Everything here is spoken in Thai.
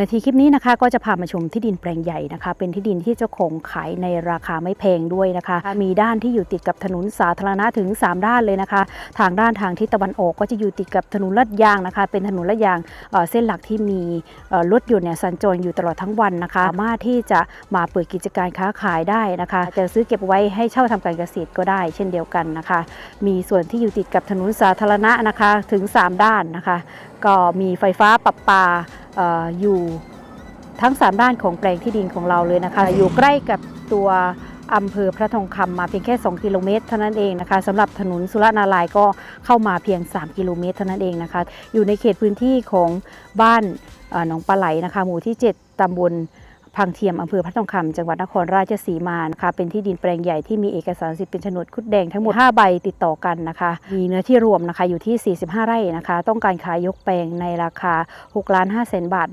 นาทีคลิปนี้นะคะก็จะพามาชมที่ดินแปลงใหญ่นะคะ เป็นที่ดินที่เจ้าของขายในราคาไม่แพงด้วยนะคะ มีด้านที่อยู่ติดกับถนนสาธารณะถึง 3 ด้านเลยนะคะ ทางด้านทางทิศตะวันออกก็จะอยู่ติดกับถนนลาดยางนะคะ เป็นถนนลาดยางเอ่อเส้นหลักที่มีเอ่อรถยนต์เนี่ยสัญจรอยู่ตลอดทั้งวันนะคะสามารถที่จะมาเปิดกิจการค้าขายได้นะคะ จะซื้อเก็บไว้ให้เช่าทำการเกษตรก็ได้ เช่นเดียวกันนะคะ มีส่วนที่อยู่ติดกับถนนสาธารณะนะคะถึง 3 ด้านนะคะ ก็มีไฟฟ้าประปา อ่ออยู่ทั้ง 3 ด้านของแปลงที่ดินของเราเลยนะคะ อยู่ใกล้กับตัวอำเภอพระทองคำมาเพียงแค่ 2 กิโลเมตรเท่านั้นเองนะคะสำหรับถนนสุรนาลายณ์ก็เข้ามาเพียง 3 กิโลเมตรเท่านั้นเองนะคะ อยู่ในเขตพื้นที่ของบ้านเอ่อหนองปลาไหลนะคะ หมู่ที่ 7 ตำบล พังเทียมอำเภอพระทองคำจังหวัดนครราชสีมานะคะเป็นที่ดินแปลงใหญ่ที่มีเอกสารสิทธิ์เป็นโฉนดคุดแดงทั้งหมด 5 ใบติดต่อกันนะคะมีเนื้อที่รวมนะคะอยู่ที่ 45 ไร่นะคะ ต้องการขายยกแปลงในราคา6ล้าน5แสนบาท